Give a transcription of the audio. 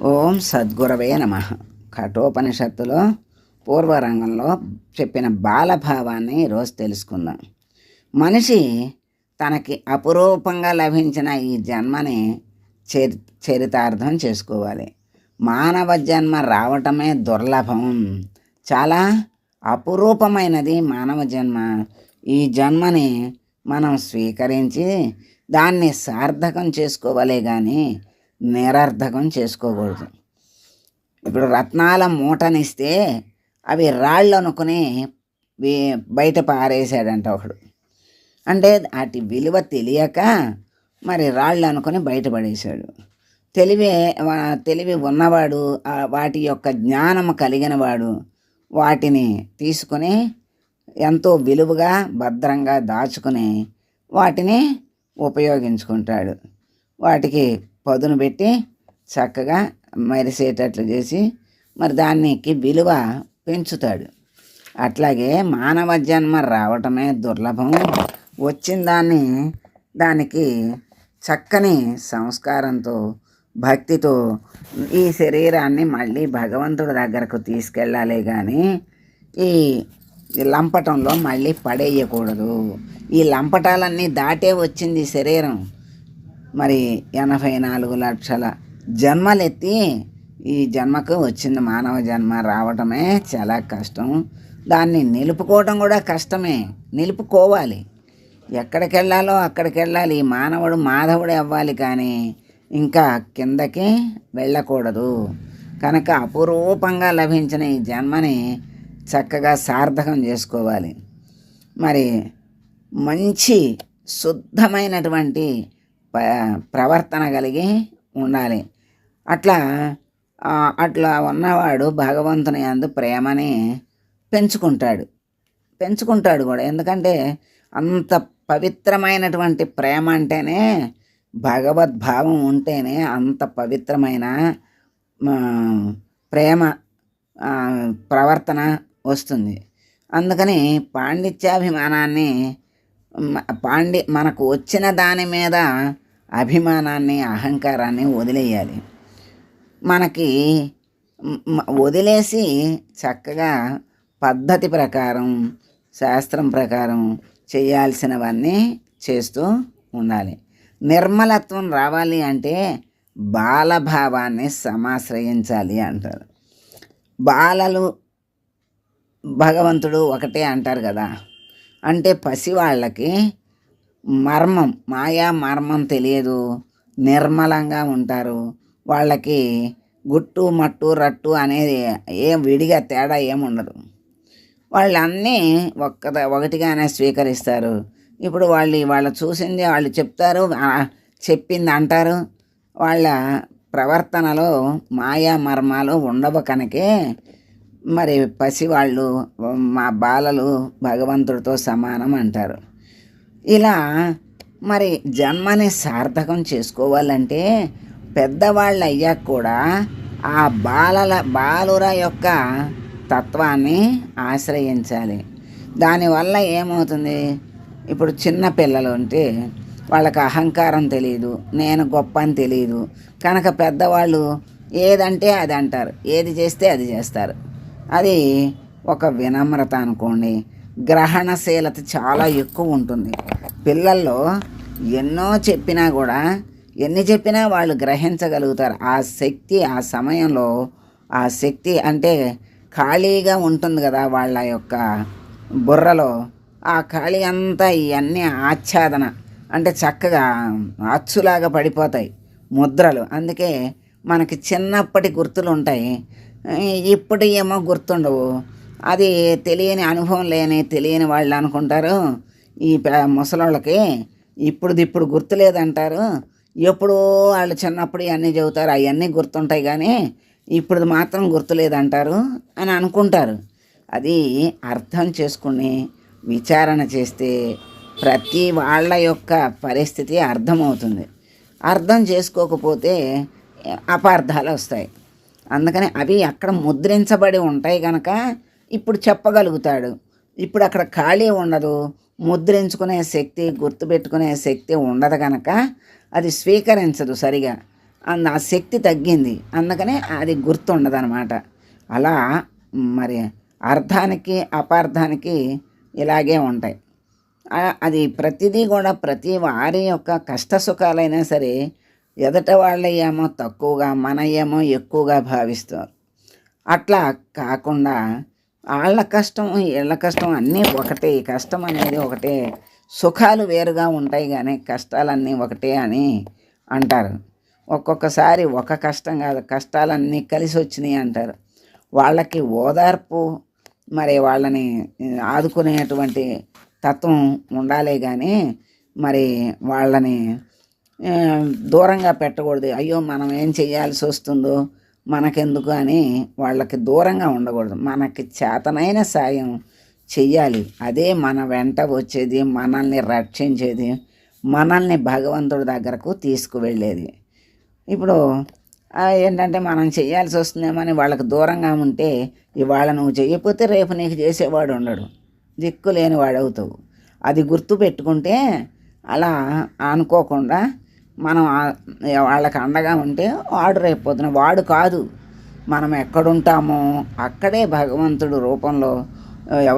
ఓం సద్గురవే నమ. కఠోపనిషత్తులో పూర్వరంగంలో చెప్పిన బాలభావాన్ని ఈరోజు తెలుసుకుందాం. మనిషి తనకి అపురూపంగా లభించిన ఈ జన్మని చరి చరితార్థం చేసుకోవాలి. మానవ జన్మ రావటమే దుర్లభం. చాలా అపురూపమైనది మానవ జన్మ. ఈ జన్మని మనం స్వీకరించి దాన్ని సార్థకం చేసుకోవాలి కానీ నిరర్ధకం చేసుకోకూడదు. ఇప్పుడు రత్నాల మూటనిస్తే అవి రాళ్ళు అనుకుని బయట పారేశాడంట ఒకడు. అంటే వాటి విలువ తెలియక మరి రాళ్ళు అనుకుని బయటపడేశాడు తెలివి తెలివి ఉన్నవాడు వాటి యొక్క జ్ఞానం కలిగిన వాడు వాటిని తీసుకుని ఎంతో విలువగా భద్రంగా దాచుకుని వాటిని ఉపయోగించుకుంటాడు. వాటికి పదును పెట్టి చక్కగా మెరిసేటట్లు చేసి మరి దానికి విలువ పెంచుతాడు. అట్లాగే మానవ జన్మ రావటమే దుర్లభం. వచ్చిన దాన్ని దానికి చక్కని సంస్కారంతో భక్తితో ఈ శరీరాన్ని మళ్ళీ భగవంతుడి దగ్గరకు తీసుకెళ్ళాలి కానీ ఈ లంపటంలో మళ్ళీ పడేయకూడదు. ఈ లంపటాలన్నీ దాటే వచ్చింది శరీరం. మరి ఎనభై నాలుగు లక్షల జన్మలెత్తి ఈ జన్మకు వచ్చింది మానవ జన్మ రావటమే చాలా కష్టం. దాన్ని నిలుపుకోవటం కూడా కష్టమే. నిలుపుకోవాలి. ఎక్కడికి వెళ్ళాలో అక్కడికి వెళ్ళాలి ఈ మానవుడు మాధవుడు అవ్వాలి కానీ ఇంకా కిందకి వెళ్ళకూడదు. కనుక అపురూపంగా లభించిన ఈ జన్మని చక్కగా సార్థకం చేసుకోవాలి. మరి మంచి శుద్ధమైనటువంటి ప్రవర్తన కలిగి ఉండాలి. అట్లా అట్లా ఉన్నవాడు భగవంతుని అందు ప్రేమని పెంచుకుంటాడు. పెంచుకుంటాడు కూడా. ఎందుకంటే అంత పవిత్రమైనటువంటి ప్రేమ అంటేనే భగవద్భావం ఉంటేనే అంత పవిత్రమైన ప్రేమ ప్రవర్తన వస్తుంది. అందుకని పాండిత్యాభిమానాన్ని పాండి మనకు వచ్చిన దాని మీద అభిమానాన్ని అహంకారాన్ని వదిలేయాలి. మనకి వదిలేసి చక్కగా పద్ధతి ప్రకారం శాస్త్రం ప్రకారం చేయాల్సినవన్నీ చేస్తూ ఉండాలి. నిర్మలత్వం రావాలి అంటే బాలభావాన్ని సమాశ్రయించాలి అంటారు. బాలలు భగవంతుడు ఒకటే అంటారు కదా. అంటే పసివాళ్ళకి మర్మం మాయా మర్మం తెలియదు. నిర్మలంగా ఉంటారు. వాళ్ళకి గుట్టు మట్టు రట్టు అనేది ఏం విడిగా తేడా ఏముండదు వాళ్ళన్నీ ఒక్క ఒకటిగానే స్వీకరిస్తారు. ఇప్పుడు వాళ్ళు వాళ్ళు చూసింది వాళ్ళు చెప్తారు చెప్పింది అంటారు. వాళ్ళ ప్రవర్తనలో మాయా మర్మాలు ఉండవు కనుకే మరి పసివాళ్ళు మా బాలలు భగవంతుడితో సమానం అంటారు. ఇలా మరి జన్మని సార్థకం చేసుకోవాలంటే పెద్దవాళ్ళు అయ్యాక కూడా ఆ బాలల బాలుర యొక్క తత్వాన్ని ఆశ్రయించాలి. దానివల్ల ఏమవుతుంది? ఇప్పుడు చిన్న పిల్లలు ఉంటే వాళ్ళకి అహంకారం తెలియదు నేను గొప్ప అని తెలియదు కనుక పెద్దవాళ్ళు ఏదంటే అది అంటారు ఏది చేస్తే అది చేస్తారు. అది ఒక వినమ్రత అనుకోండి. గ్రహణశీలత చాలా ఎక్కువ ఉంటుంది. పిల్లల్లో ఎన్నో చెప్పినా కూడా ఎన్ని చెప్పినా వాళ్ళు గ్రహించగలుగుతారు. ఆ శక్తి ఆ సమయంలో ఆ శక్తి అంటే ఖాళీగా ఉంటుంది కదా వాళ్ళ యొక్క బుర్రలో. ఆ ఖాళీ అంతా ఇవన్నీ ఆచ్ఛాదన. అంటే చక్కగా అచ్చులాగా పడిపోతాయి ముద్రలు. అందుకే మనకి చిన్నప్పటి గుర్తులు ఉంటాయి. ఇప్పుడు ఏమో గుర్తుండవు. అది తెలియని అనుభవం లేని తెలియని వాళ్ళు అనుకుంటారు. ఈ పే- ముసలోళ్ళకి ఇప్పుడు ఇప్పుడు గుర్తులేదంటారు. ఎప్పుడో వాళ్ళు చిన్నప్పుడు ఇవన్నీ చెబుతారు. అవన్నీ గుర్తుంటాయి కానీ ఇప్పుడు మాత్రం గుర్తులేదంటారు అని అనుకుంటారు. అది అర్థం చేసుకుని విచారణ చేస్తే ప్రతి వాళ్ళ యొక్క పరిస్థితి అర్థమవుతుంది. అర్థం చేసుకోకపోతే అపార్థాలు వస్తాయి అందుకని అవి అక్కడ ముద్రించబడి ఉంటాయి కనుక ఇప్పుడు చెప్పగలుగుతాడు. ఇప్పుడు అక్కడ ఖాళీ ఉండదు. ముద్రించుకునే శక్తి గుర్తుపెట్టుకునే శక్తి ఉండదు కనుక అది స్వీకరించదు సరిగా. అంద- ఆ శక్తి తగ్గింది. అందుకనే అది గుర్తుండదనమాట. అలా మరి అర్థానికి అపార్థానికి ఇలాగే ఉంటాయి. అది ప్రతిదీ కూడా ప్రతి వారి యొక్క కష్ట సుఖాలైనా సరే ఎదట వాళ్ళ ఏమో తక్కువగా మన ఏమో ఎక్కువగా భావిస్తారు. అట్లా కాకుండా వాళ్ళ కష్టం వీళ్ళ కష్టం అన్నీ ఒకటే. కష్టం అనేది ఒకటే. సుఖాలు వేరుగా ఉంటాయి కానీ కష్టాలన్నీ ఒకటే అని అంటారు. ఒక్కొక్కసారి ఒక కష్టం కాదు కష్టాలన్నీ కలిసి వచ్చినాయి అంటారు. వాళ్ళకి ఓదార్పు మరి వాళ్ళని ఆదుకునేటువంటి తత్వం ఉండాలి కానీ మరి వాళ్ళని దూరంగా పెట్టకూడదు. అయ్యో మనం ఏం చేయాల్సి వస్తుందో మనకెందుకు అని వాళ్ళకి దూరంగా ఉండకూడదు. మనకి చేతనైన సాయం చెయ్యాలి. అదే మన వెంట వచ్చేది మనల్ని రక్షించేది మనల్ని భగవంతుడి దగ్గరకు తీసుకువెళ్ళేది. ఇప్పుడు ఏంటంటే మనం చేయాల్సి వస్తుందేమని వాళ్ళకి దూరంగా ఉంటే ఇవాళ నువ్వు చేయకపోతే రేపు నీకు చేసేవాడు ఉండడు. దిక్కు లేని వాడు అవుతావు అది గుర్తు పెట్టుకుంటే అలా అనుకోకుండా మనం వాళ్ళకి అండగా ఉంటే వాడు రేపు పొద్దున వాడు కాదు. మనం ఎక్కడుంటామో అక్కడే భగవంతుడు రూపంలో ఎవరు